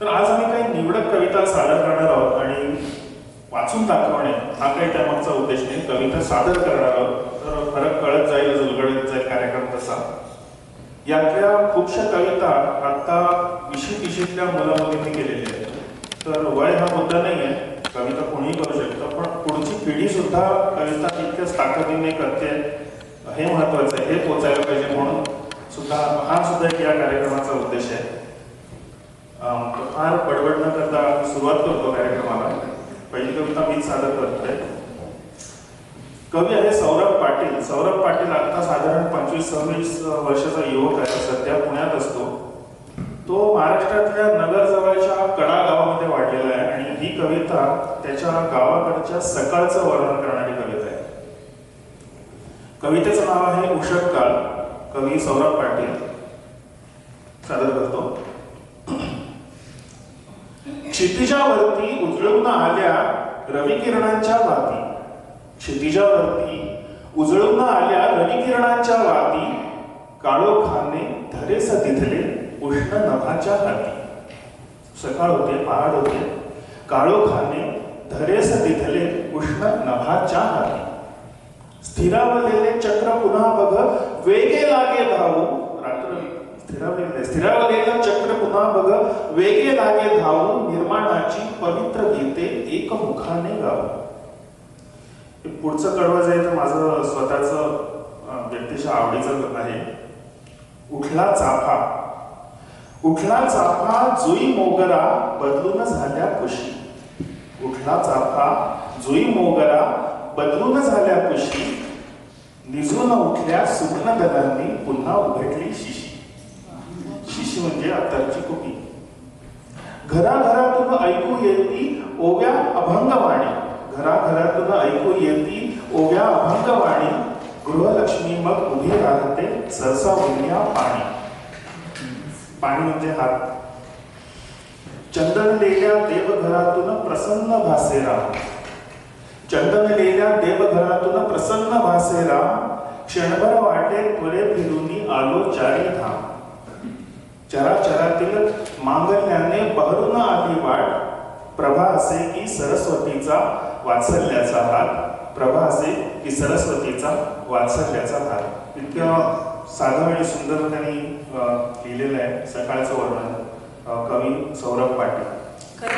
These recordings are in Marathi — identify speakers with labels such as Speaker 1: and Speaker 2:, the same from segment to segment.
Speaker 1: तर आज आम्ही काही निवडक कविता सादर करणार आहोत आणि वाचून दाखवणे हा काही त्यामागचा उद्देश नाही. कविता सादर करणार आहोत. तर फरक कळत जाईल उलगडत जाईल कार्यक्रम तसा. यातल्या खूपशा कविता आता विशी तिशीतल्या मुला मुलींनी केलेल्या आहेत. तर वय हा मुद्दा नाही आहे. कविता कोणीही करू शकतं पण पुढची पिढी सुद्धा कविता तितक्याच ताकदीने करते. हे महत्वाचं आहे हे पोचायला पाहिजे म्हणून सुद्धा हा सुद्धा एक या कार्यक्रमाचा उद्देश आहे. फार बडबड न करता सुरुवात करतो कार्यक्रमाला. पहिली कविता मीच सादर करतोय. कवी आहे सौरभ पाटील. सौरभ पाटील आता साधारण पंचवीस सव्वीस वर्षाचा युवक आहे. सध्या पुण्यात असतो. तो महाराष्ट्रातल्या नगर जवळच्या कडा गावामध्ये वाढलेला आहे आणि ही कविता त्याच्या गावाकडच्या सकाळचं वर्णन करणारी कविता आहे. कवितेचं नाव आहे उषटकाळ कवी सौरभ पाटील. सादर करतो. क्षितिजावरती उजळून आल्या रविकिरणांच्या वाती. क्षितिजावरती उजळून आल्या रविकिरणांच्या वाती. काळोखाने धरेस तिथले उष्ण नभाच्या हाती. सकाळ होते पहाड होते. काळोखाने धरेस तिथले उष्ण नभाच्या हाती. स्थिरावलेले चक्र पुन्हा बघ वेगे लागे धावू. रात्र स्थिरावलेले स्थिरावलेलं चक्र पुन्हा बघ वेगळे लागे धावून निर्माणाची पवित्र गीते एक मुखाने गाव पुढचं कडवं जे तर माझं स्वतःच व्यक्तिशः आवडीचं आहे. उठला चाफा. उठला चाफा जुई मोगरा बदलून झाल्या कुशी उठला चाफा जुई मोगरा बदलून झाल्या कुशी निजून उठल्या सुग्न दलांनी पुन्हा उघडली शिशी. शिशी म्हणजे अत्तरची कुपी घराघरातून ऐकू येती ओव्या अभंगवाणी. घराघरातून ऐकू येती ओव्या अभंगवाणी. गृहलक्ष्मी मग उभी राहते सरसा विण्या पाणी. पाणी म्हणजे हात. चंदनलेल्या देवघरातून प्रसन्न भासेरा चंदनलेल्या देवघरातून प्रसन्न भासेरा क्षणभर वाटे त्वरे फिरून आलो चारी धाम. चराचरातील मांगल्याने बहरून आली वाट. प्रभा असे की सरस्वतीचा वात्सल्याचा हात. प्रभा असे की सरस्वतीचा वात्सल्याचा हात. इतकं साधं आणि सुंदर त्यांनी लिहिलेलं आहे सकाळचं वर्णन कवी सौरभ पाटील.
Speaker 2: मला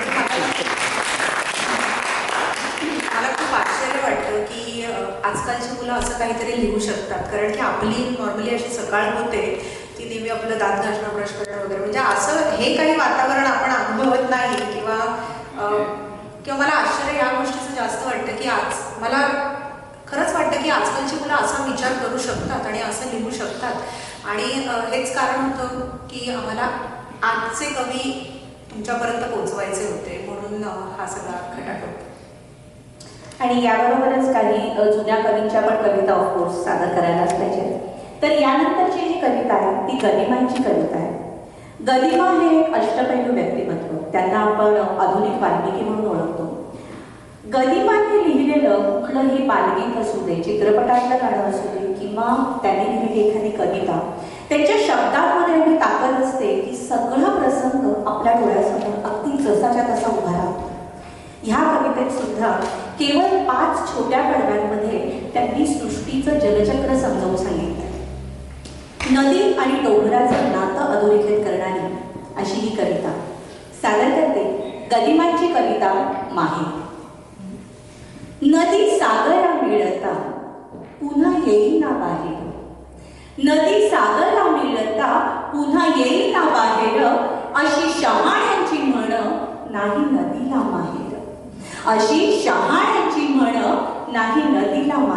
Speaker 2: मला खूप आश्चर्य वाटतं की आजकालची मुलं असं काहीतरी लिहू शकतात. कारण की आपली नॉर्मली अशी सकाळ होते. ती नेहमी आपलं दात घासणं ब्रश करणं वगैरे. म्हणजे असं हे काही वातावरण आपण अनुभवत नाही किंवा किंवा मला आश्चर्य या गोष्टीचं जास्त वाटतं की आज मला खरंच वाटतं की आजकालची मुलं असा विचार करू शकतात आणि असं लिहू शकतात. आणि हेच कारण होतं की आम्हाला आजचे कवी तुमच्यापर्यंत पोहोचवायचे होते म्हणून हा सगळा खटाट होता
Speaker 3: आणि याबरोबरच काही जुन्या कवींच्या पण कविता ऑफकोर्स सादर करायलाच पाहिजे तर यानंतरची जी कविता आहे ती गदिमांची कविता आहे. गदिमा हे एक अष्टपैलू व्यक्तिमत्व. त्यांना आपण आधुनिक वाल्मिकी म्हणून ओळखतो. गदिमाने लिहिलेलं कुठलंही बालगीत असू दे चित्रपटातलं गाणं असू दे किंवा त्यांनी लिहिलेली एखादी कविता त्यांच्या शब्दांमध्ये एवढी ताकद असते की सगळा प्रसंग आपल्या डोळ्यासमोर अगदी जसाच्या तसा उभा राहतो. ह्या कवितेत सुद्धा केवळ पाच छोट्या कडव्यांमध्ये त्यांनी सृष्टीचं जलचक्र समजावून सांगितलं. नदी आणि डोंगराचं नातं अधोरेखित करणारी अशी ही कविता. सादर करते गदिमांची कविता माहे. नदी सागरा मिळता पुन्हा येईना बाहेर. नदी सागरा मिळता पुन्हा येईना बाहेर. अशी शहाण्यांची म्हण नाही नदीला माहेर. अशी शहाण्यांची म्हण नाही नदीला माहेर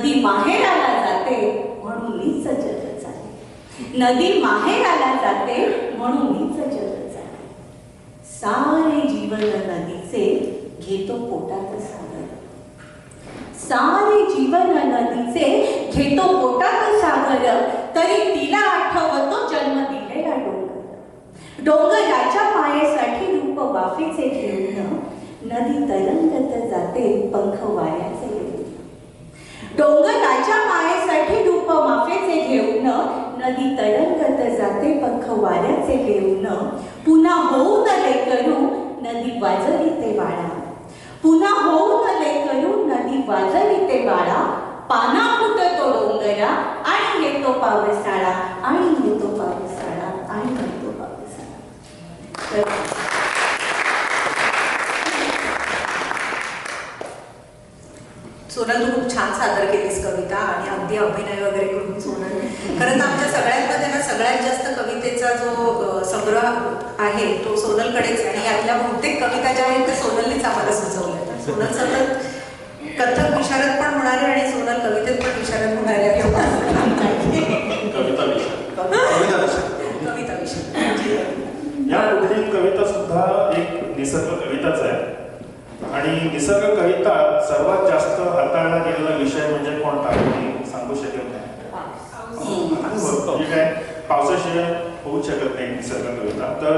Speaker 3: नदी माहेराला जाते म्हणून मीच जग आहे नदी माहेराला जाते म्हणून मीच जग आहे सारे जीवन नदीचे घेतो पोटात सागर. सारे जीवन नदीचे घेतो पोटात सागर. तरी तिला आठवतो जन्म दिलेला डोंगर. डोंगराच्या पायासाठी रूप वाफेचे घेऊन नदी तरंगत जाते पंख डोंगराच्या मायेसाठी रूप माफेचे घेऊन नदी तरंगत जाते पंख वाऱ्याचे घेऊन. पुन्हा होऊ नले करू नदी वाजली ते बाळा. पुन्हा होऊ नले करू नदी वाजली ते बाळा. पाना फुटतो डोंगरा आणि येतो पावसाळा आणि येतो पावसाळा आणि येतो पावसाळा.
Speaker 2: सोनल तू खूप छान सादर केलीस कविता आणि अगदी अभिनय वगैरे करून सोनल. खरं तर आमच्या सगळ्यांमध्ये ना सगळ्यात जास्त कवितेचा जो संग्रह आहे तो सोनलकडेच आहे. आणि यातल्या बहुतेक कविता ज्या आहेत त्या सोनलनेच आम्हाला सुचवल्या. सोनल सतत कथक विशारद पण होणार आहे आणि सोनल कवितेत पण विशारद होणार आहे
Speaker 1: कविता विषय
Speaker 2: कविता विषय
Speaker 1: या कविता सुद्धा एक निसर्ग कविताच आहे. आणि निसर्ग कविता सर्वात जास्त हाताळला गेलेला विषय म्हणजे कोणता मी सांगू शकत नाही काय पावसाशिवाय होऊ शकत नाही निसर्ग कविता. तर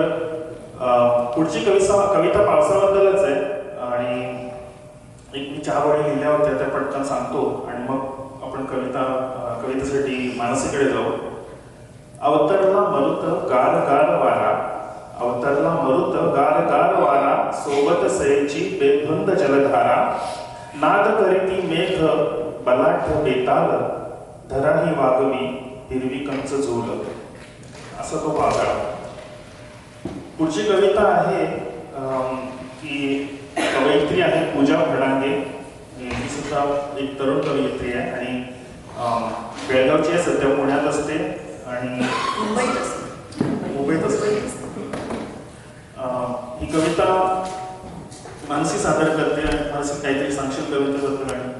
Speaker 1: पुढची कविता कविता पावसाबद्दलच आहे. आणि एक मी चार ओळी लिहिल्या होत्या त्या पटकन सांगतो. आणि मग आपण कविता कवितेसाठी मानसीकडे जाऊ. अवतरला मरुत गार गार वारा. अवतरला मरुत गार गार वारा. सोबत सयेची बेधुंद जलधारा नाद करीती मेघ बलाढ्य बेताल धराही वागवी हिरवी कंच झोल असा तो वादळा पुढची कविता आहे की कवयित्री आहे पूजा फडांगे ही सुद्धा एक तरुण कवयित्री आहे आणि अं, बेळगावची आहे सध्या पुण्यात असते आणि
Speaker 2: मुंबईत असते.
Speaker 1: ही कविता मानसी सादर करते आणि मानसी काहीतरी सांगशील कवितेबद्दल आणि